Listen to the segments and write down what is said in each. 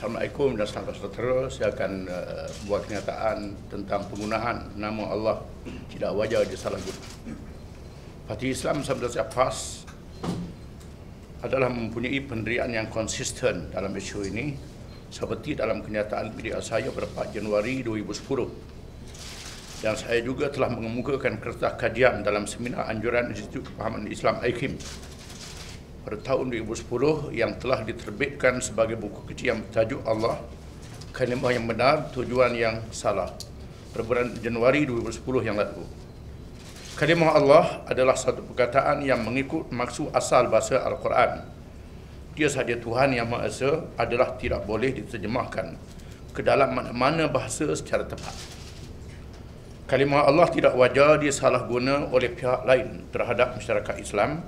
Assalamualaikum dan salam sejahtera. Saya akan uh, buat kenyataan tentang penggunaan nama Allah tidak wajar disalahguna. Parti Islam Sabda PAS adalah mempunyai pendirian yang konsisten dalam isu ini seperti dalam kenyataan media saya pada 4 Januari 2010 dan saya juga telah mengemukakan kertas kajian dalam seminar anjuran Institut Kepahaman Islam IKIM pada tahun 2010 yang telah diterbitkan sebagai buku kecil yang bertajuk Allah kalimah yang benar tujuan yang salah. Pada bulan Januari 2010 yang lalu. Kalimah Allah adalah satu perkataan yang mengikut maksud asal bahasa Al-Quran. Dia sahaja Tuhan yang Esa adalah tidak boleh diterjemahkan ke dalam mana-mana bahasa secara tepat. Kalimah Allah tidak wajar disalahguna oleh pihak lain terhadap masyarakat Islam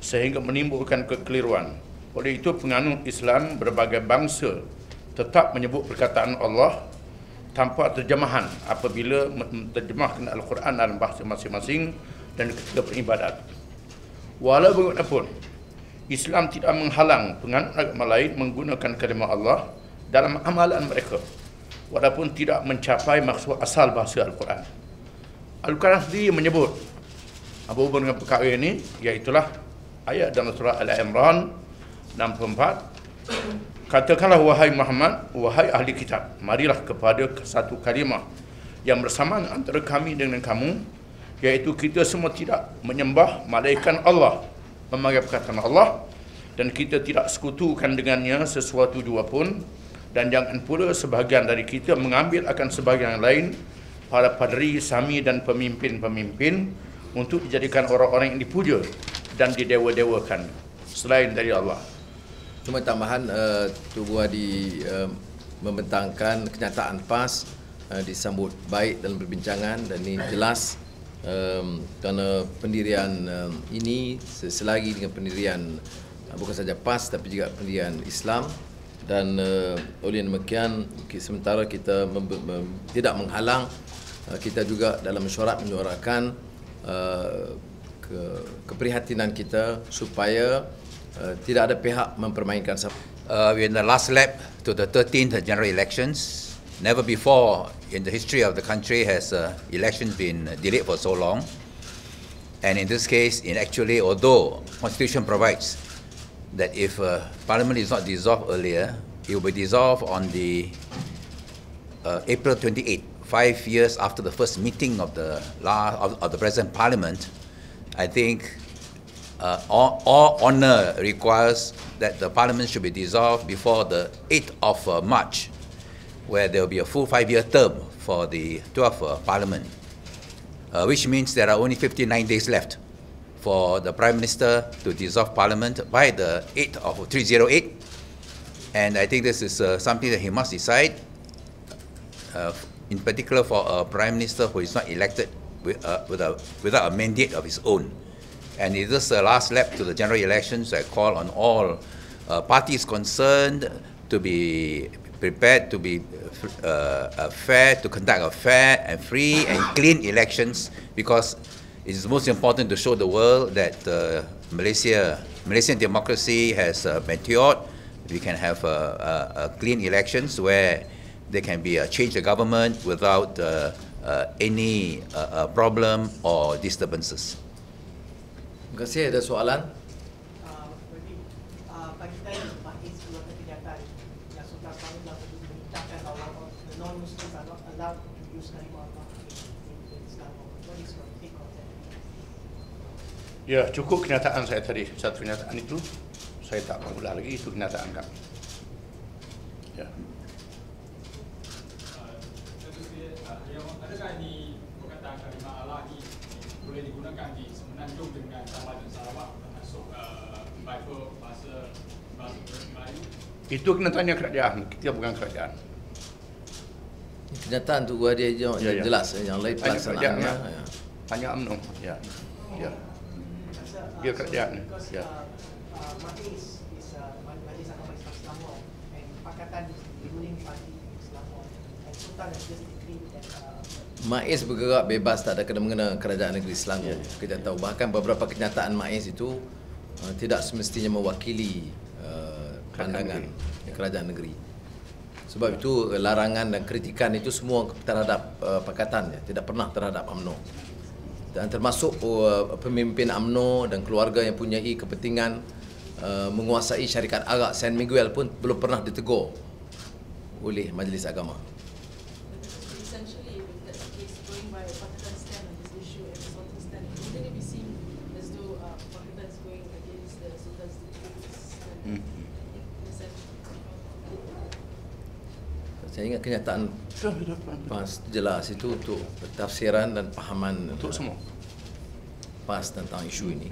sehingga menimbulkan kekeliruan. Oleh itu penganut Islam berbagai bangsa tetap menyebut perkataan Allah tanpa terjemahan apabila menerjemahkan Al-Quran dalam bahasa masing-masing dan ketika beribadat. Walau bagaimanapun, Islam tidak menghalang penganut agama lain menggunakan kalimah Allah dalam amalan mereka walaupun tidak mencapai maksud asal bahasa Al-Quran. Al-Quran sendiri menyebut apa hubungan dengan perkara ini iaitulah ayat dalam surah Al-Imran 64 Katakanlah wahai Muhammad, wahai ahli kitab, marilah kepada satu kalimah yang bersamaan antara kami dengan kamu, iaitu kita semua tidak menyembah malaikat Allah, memakai perkataan Allah, dan kita tidak sekutukan dengannya sesuatu jua pun, dan jangan pula sebahagian dari kita mengambil akan sebahagian lain para padri, sami dan pemimpin-pemimpin untuk dijadikan orang-orang yang dipuja dan didewa-dewakan selain dari Allah. Cuma tambahan uh, Tugu Hadi uh, membentangkan kenyataan PAS uh, disambut baik dalam perbincangan dan ini jelas um, kerana pendirian um, ini selagi dengan pendirian uh, bukan saja PAS tapi juga pendirian Islam dan uh, oleh demikian sementara kita mem- mem- tidak menghalang uh, kita juga dalam mesyuarat menyuarakan uh, keprihatinan kita supaya uh, tidak ada pihak mempermainkan siapa. Uh, we're in the last lap to the 13th general elections. Never before in the history of the country has uh, elections been delayed for so long. And in this case, in actually, although Constitution provides that if uh, Parliament is not dissolved earlier, it will be dissolved on the uh, April 28, five years after the first meeting of the last, of, of the present Parliament. I think uh, all, all honor requires that the parliament should be dissolved before the 8th of uh, March, where there will be a full five-year term for the 12th uh, parliament, uh, which means there are only 59 days left for the prime minister to dissolve parliament by the 8th of 308. And I think this is uh, something that he must decide, uh, in particular for a prime minister who is not elected with, uh, with a, without a mandate of his own. And it is the last lap to the general elections. I call on all uh, parties concerned to be prepared to be uh, uh, fair, to conduct a fair and free and clean elections because it is most important to show the world that uh, Malaysia, Malaysian democracy has uh, matured. We can have uh, uh, clean elections where there can be a change of government without uh, uh, any uh, uh, problem or disturbances. Terima kasih. Ada soalan? Ya, cukup kenyataan saya tadi. Satu kenyataan itu saya tak mahu ulang lagi itu kenyataan kami. Ya. Adakah ini perkataan kalimah Allah ini boleh digunakan di semenanjung dengan Sabah dan Sarawak termasuk uh, Bible bahasa bahasa Melayu? Itu kena tanya kerajaan. Kita bukan kerajaan. Kenyataan Tugu Hadi je- Ya, ya. jelas. Yang lain Tanya pelaksanaannya. lah. ya. Tanya UMNO. Ya. Ya. Dia kerajaan, ya. uh, uh, Mahis is uh, Majlis Agama Islam Selangor and Pakatan ruling party in Selangor MAIS bergerak bebas tak ada kena-mengena kerajaan negeri Selangor. Ya, ya. Kita tahu bahkan beberapa kenyataan MAIS itu uh, tidak semestinya mewakili uh, Kerajaan pandangan negeri. kerajaan negeri. Sebab itu larangan dan kritikan itu semua terhadap uh, Pakatan ya, tidak pernah terhadap UMNO. Dan termasuk uh, pemimpin UMNO dan keluarga yang punya kepentingan uh, menguasai syarikat Arak San Miguel pun belum pernah ditegur oleh Majlis Agama. essentially, if that's the case, going by Pakistan stand on this issue and the Sultan stand, wouldn't it be seen as though uh, Pakistan is going against the Sultan's stand? Hmm. In a sense. Saya ingat kenyataan PAS jelas itu untuk tafsiran dan pahaman Untuk semua. PAS tentang isu ini.